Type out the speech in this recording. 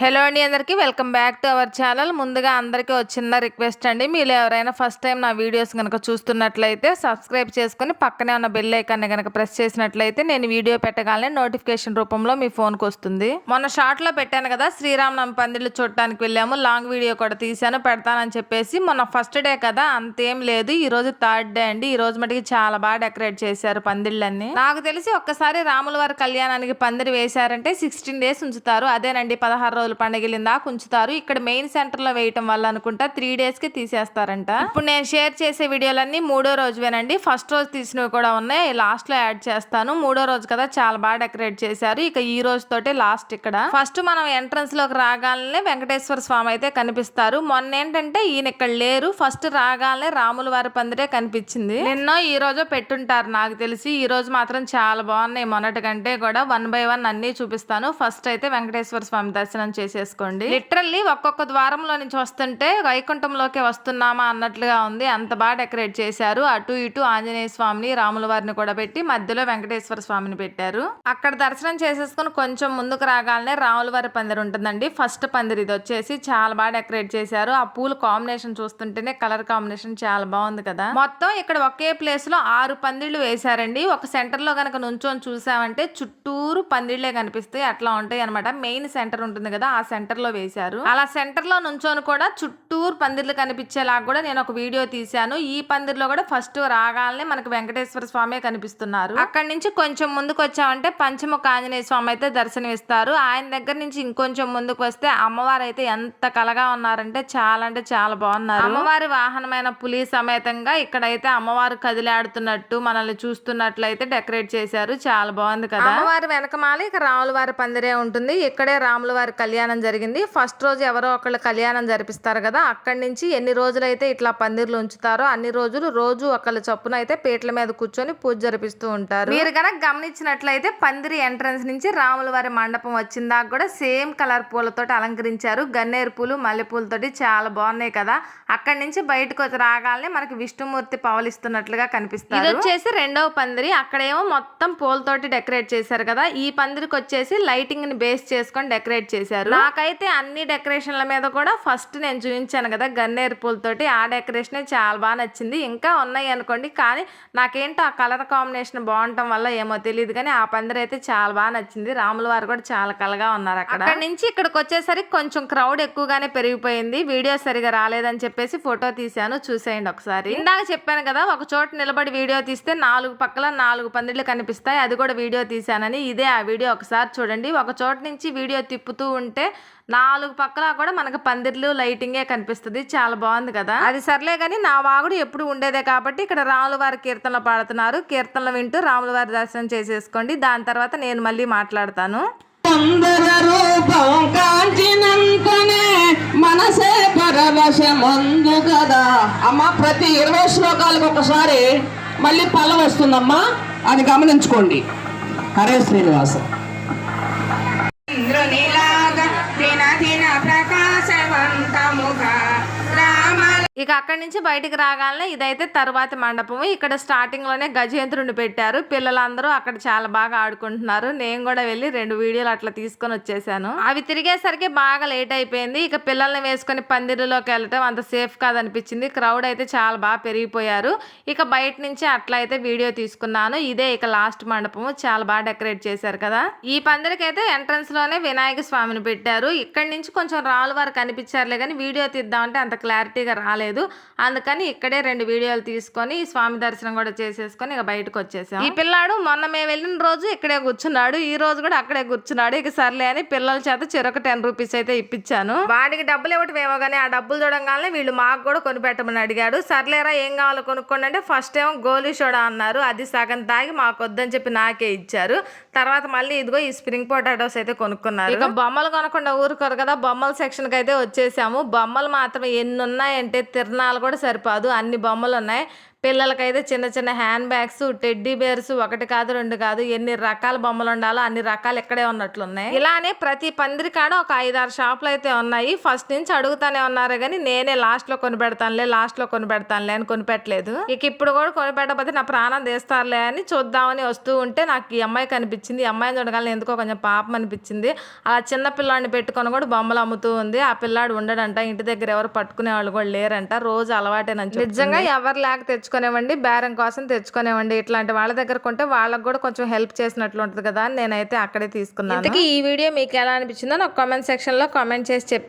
Hello అండి అందరికీ welcome back to our channel. ముందుగా అందరికీ వచ్చిన రిక్వెస్ట్ అండి. మీరు ఎవరైనా ఫస్ట్ టైం నా వీడియోస్ కనుక చూస్తున్నట్లయితే సబ్స్క్రైబ్ చేసుకుని పక్కనే ఉన్న బెల్ ఐకాన్ని కనుక ప్రెస్ చేసినట్లయితే నేను వీడియో పెట్టగానే నోటిఫికేషన్ రూపంలో మీ ఫోన్కి వస్తుంది. మొన్న షార్ట్లో పెట్టాను కదా శ్రీరామనవమి పందిళ్ళు చూడటానికి వెళ్ళాము. లాంగ్ వీడియో కూడా తీశాను పెడతానని చెప్పేసి మొన్న ఫస్ట్ డే కదా అంతేం లేదు. ఈ రోజు థర్డ్ డే అండి. ఈ రోజు మటుకి చాలా బాగా డెకరేట్ చేశారు పందిళ్ళన్నీ. నాకు తెలిసి ఒక్కసారి రాముల వారి కళ్యాణానికి పందిరి వేశారంటే సిక్స్టీన్ డేస్ ఉంచుతారు. అదేనండి పదహారు రోజుల పండుగలు ఇందాక ఉంచుతారు. ఇక్కడ మెయిన్ సెంటర్లో వేయటం వల్ల అనుకుంటా త్రీ డేస్కి తీసేస్తారంట. ఇప్పుడు నేను షేర్ చేసే వీడియోలన్నీ మూడో రోజువేనండి ఫస్ట్ రోజు తీసినవి కూడా ఉన్నాయి. లాస్ట్లో యాడ్ చేస్తాను. మూడో రోజు కదా చాలా బాగా డెకరేట్ చేశారు. ఇక ఈ రోజు తోటే లాస్ట్ ఇక్కడ. ఫస్ట్ మనం ఎంట్రన్స్లోకి రాగానే వెంకటేశ్వర స్వామి అయితే కనిపిస్తారు. మొన్న ఏంటంటే ఈయన ఇక్కడ లేరు. ఫస్ట్ రాగానే రాముల వారి పందిరే కనిపించింది. నిన్నో ఈ రోజు పెట్టుంటారు నాకు తెలిసి. ఈ రోజు మాత్రం చాలా బాగున్నాయి. మొన్నటి కంటే కూడా వన్ బై వన్ అన్ని చూపిస్తాను. ఫస్ట్ అయితే వెంకటేశ్వర స్వామి దర్శనం చేసేసుకోండి. లిటరల్లీ ఒక్కొక్క ద్వారంలో నుంచి వస్తుంటే వైకుంఠంలోకి వస్తున్నామా అన్నట్లుగా ఉంది. అంత బాగా డెకరేట్ చేశారు. అటు ఇటు ఆంజనేయ స్వామిని రాముల వారిని కూడా పెట్టి మధ్యలో వెంకటేశ్వర స్వామిని పెట్టారు. అక్కడ దర్శనం చేసేసుకుని కొంచెం ముందుకు రాగానే రాముల వారి పందిరి ఉంటుందండి. ఫస్ట్ పందిరి ఇది వచ్చేసి చాలా బాగా డెకరేట్ చేశారు. ఆ పూల కాంబినేషన్ చూస్తుంటేనే కలర్ కాంబినేషన్ చాలా బాగుంది కదా. మొత్తం ఇక్కడ ఒకే ప్లేస్లో ఆరు పందిళ్ళు వేశారండి. ఒక సెంటర్లో కనుక నుంచొని చూసామంటే చుట్టూరు పందిళ్ళే కనిపిస్తాయి. అట్లా ఉంటాయి అనమాట మెయిన్ సెంటర్ ఉంటుంది కదా ఆ సెంటర్లో వేశారు. అలా సెంటర్లో నుంచొని కూడా చుట్టూరు పందిర్లు కనిపించేలాగా కూడా నేను ఒక వీడియో తీశాను. ఈ పందిర్లో కూడా ఫస్ట్ రాగానే మనకు వెంకటేశ్వర స్వామి కనిపిస్తున్నారు. అక్కడి నుంచి కొంచెం ముందుకు వచ్చామంటే పంచముఖ ఆంజనేయ స్వామి అయితే దర్శనమిస్తారు. ఆయన దగ్గర నుంచి ఇంకొంచెం ముందుకు వస్తే అమ్మవారు అయితే ఎంత కలగా ఉన్నారంటే చాలా అంటే చాలా బాగున్నారు. అమ్మవారి వాహనమైన పులి సమేతంగా ఇక్కడైతే అమ్మవారు కదిలాడుతున్నట్టు మనల్ని చూస్తున్నట్లయితే డెకరేట్ చేశారు. చాలా బాగుంది కదా. అమ్మవారి వెనకమాల ఇక రాముల వారి పందిరే ఉంటుంది. ఇక్కడే రాముల వారి కళ్యాణం జరిగింది. ఫస్ట్ రోజు ఎవరో ఒకళ్ళు కళ్యాణం జరిపిస్తారు కదా అక్కడి నుంచి ఎన్ని రోజులైతే ఇట్లా పందిర్లు ఉంచుతారో అన్ని రోజులు రోజు ఒకళ్ళ చొప్పున అయితే పీటల మీద కూర్చొని పూజ జరిపిస్తూ ఉంటారు. మీరు కనుక గమనించినట్లయితే పందిరి ఎంట్రన్స్ నుంచి రాముల వారి మండపం వచ్చిందాక కూడా సేమ్ కలర్ పూలతోటి అలంకరించారు. గన్నేరు పూలు మల్లెపూలతోటి చాలా బాగున్నాయి కదా. అక్కడి నుంచి బయటకు వచ్చి రాగానే మనకి విష్ణుమూర్తి పవలిస్తున్నట్లుగా కనిపిస్తారు. ఇది వచ్చేసి రెండవ పందిరి. అక్కడేమో మొత్తం పూలతోటి డెకరేట్ చేశారు కదా. ఈ పందిరికి వచ్చేసి లైటింగ్ని బేస్ చేసుకొని డెకరేట్ చేశారు. నాకైతే అన్ని డెకరేషన్ల మీద కూడా ఫస్ట్ నేను చూపించాను కదా గన్నేరు పూలతోటి. ఆ డెకరేషన్ చాలా బాగా నచ్చింది. ఇంకా ఉన్నాయి అనుకోండి. కానీ నాకేంటో ఆ కలర్ కాంబినేషన్ బాగుండటం వల్ల ఏమో తెలియదు కానీ ఆ పందిరి అయితే చాలా బాగా నచ్చింది. రాముల వారు కూడా చాలా కలగా ఉన్నారు అక్కడ. అక్కడ నుంచి ఇక్కడికి వచ్చేసరికి కొంచెం క్రౌడ్ ఎక్కువగానే పెరిగిపోయింది. వీడియో సరిగా రాలేదని చెప్పేసి ఫోటో తీశాను. చూసేయండి ఒకసారి. ఇందాక చెప్పాను కదా ఒక చోట నిలబడి వీడియో తీస్తే నాలుగు పక్కల నాలుగు పందిళ్ళు కనిపిస్తాయి. అది కూడా వీడియో తీశానని. ఇదే ఆ వీడియో ఒకసారి చూడండి. ఒక చోట నుంచి వీడియో తిప్పుతూ ఉంటే నాలుగు పక్కల కూడా మనకు పందిర్లు లైటింగే కనిపిస్తుంది. చాలా బాగుంది కదా. అది సర్లే కానీ నా వాగుడు ఎప్పుడు ఉండేదే కాబట్టి ఇక్కడ రాముల వారి కీర్తనలు పాడుతున్నారు. కీర్తనలు వింటూ రాముల వారి దర్శనం చేసేసుకోండి. దాని తర్వాత నేను మళ్ళీ మాట్లాడతాను. సుందర రూపం కాంచినంతనే మనసే పరవశమందు కదా. అమ్మ ప్రతి ఇరవై శ్లోకాలకు ఒకసారి మళ్ళీ పల్ల వస్తుందమ్మా. అది గమనించుకోండి. హరే శ్రీనివాస. ఇక అక్కడి నుంచి బయటికి రాగానే ఇదైతే తర్వాతి మండపము. ఇక్కడ స్టార్టింగ్లోనే గజేంద్రుని పెట్టారు. పిల్లలందరూ అక్కడ చాలా బాగా ఆడుకుంటున్నారు. నేను కూడా వెళ్ళి రెండు వీడియోలు అట్లా తీసుకొని వచ్చేసాను. అవి తిరిగేసరికి బాగా లేట్ అయిపోయింది. ఇక పిల్లల్ని వేసుకొని పందిరిలోకి వెళ్ళటం అంత సేఫ్ కాదనిపించింది. క్రౌడ్ అయితే చాలా బాగా పెరిగిపోయారు. ఇక బయట నుంచి అట్లా అయితే వీడియో తీసుకున్నాను. ఇదే ఇక లాస్ట్ మండపము. చాలా బాగా డెకరేట్ చేశారు కదా. ఈ పందిరికి అయితే ఎంట్రన్స్లోనే వినాయక స్వామిని పెట్టారు. ఇక్కడి నుంచి కొంచెం రాళ్ళు వారు కనిపించారులే కానీ వీడియో తీద్దామంటే అంత క్లారిటీగా రాలేదు. అందుకని ఇక్కడే రెండు వీడియోలు తీసుకొని స్వామి దర్శనం కూడా చేసేసుకొని ఇక బయటకు వచ్చేసాం. ఈ పిల్లాడు మొన్న మేము వెళ్ళిన రోజు ఇక్కడే కూర్చున్నాడు. ఈ రోజు కూడా అక్కడే కూర్చున్నాడు. ఇక సర్లే అని పిల్లల చేత చెరొక టెన్ రూపీస్ అయితే ఇప్పించాను. వాడికి డబ్బులు ఇవ్వటమేమో కానీ ఆ డబ్బులు చూడంగానే వీళ్ళు మాకు కూడా కొనిపెట్టమని అడిగాడు. సర్లేరా ఏం కావాలో కొనుక్కోండి అంటే ఫస్ట్ ఏమో గోలీ సోడా అన్నారు. అది సగం తాగి మాకు వద్దని చెప్పి నాకే ఇచ్చారు. తర్వాత మళ్ళీ ఇదిగో ఈ స్ప్రింగ్ పొటాటోస్ అయితే కొనుక్కున్నారు. ఇక బొమ్మలు కొనకుండా ఊరుకోరు కదా. బొమ్మల సెక్షన్కి అయితే వచ్చేసాము. బొమ్మలు మాత్రం ఎన్ని ఉన్నాయంటే తిరణాలు కూడా సరిపోదు. అన్ని బొమ్మలు ఉన్నాయి పిల్లలకైతే చిన్న చిన్న హ్యాండ్ బ్యాగ్స్ టెడ్డీ బేర్స్ ఒకటి కాదు రెండు కాదు ఎన్ని రకాల బొమ్మలు ఉండాలో అన్ని రకాలు ఇక్కడే ఉన్నట్లున్నాయి. ఇలానే ప్రతి పందిరి కాడ ఒక ఐదారు షాపులు అయితే ఉన్నాయి. ఫస్ట్ నుంచి అడుగుతానే ఉన్నారు కానీ నేనే లాస్ట్లో కొని పెడతానులే లాస్ట్లో కొని పెడతానులే అని కొనిపెట్టలేదు. ఇక ఇప్పుడు కూడా కొని పెట్టకపోతే నా ప్రాణం తీస్తారులే అని చూద్దామని వస్తూ ఉంటే నాకు ఈ అమ్మాయి కనిపించింది. ఈ అమ్మాయిని చూడగానే ఎందుకో కొంచెం పాపం అనిపించింది. అలా చిన్న పిల్లాడిని పెట్టుకొని కూడా బొమ్మలు అమ్ముతూ ఉంది. ఆ పిల్లాడు ఉండడంట ఇంటి దగ్గర ఎవరు పట్టుకునే వాళ్ళు కూడా లేరంట. రోజు అలవాటేనని నిజంగా ఎవరు లేక తెచ్చుకునేవ్వండి బేరం కోసం తెచ్చుకునేవ్వండి. ఇట్లాంటి వాళ్ళ దగ్గర కొంటే వాళ్ళకి కూడా కొంచెం హెల్ప్ చేసినట్లు ఉంటుంది కదా అని నేనైతే అక్కడే తీసుకున్నాను. ఈ వీడియో మీకు ఎలా అనిపించిందో నాకు కామెంట్ సెక్షన్లో కామెంట్ చేసి చెప్పి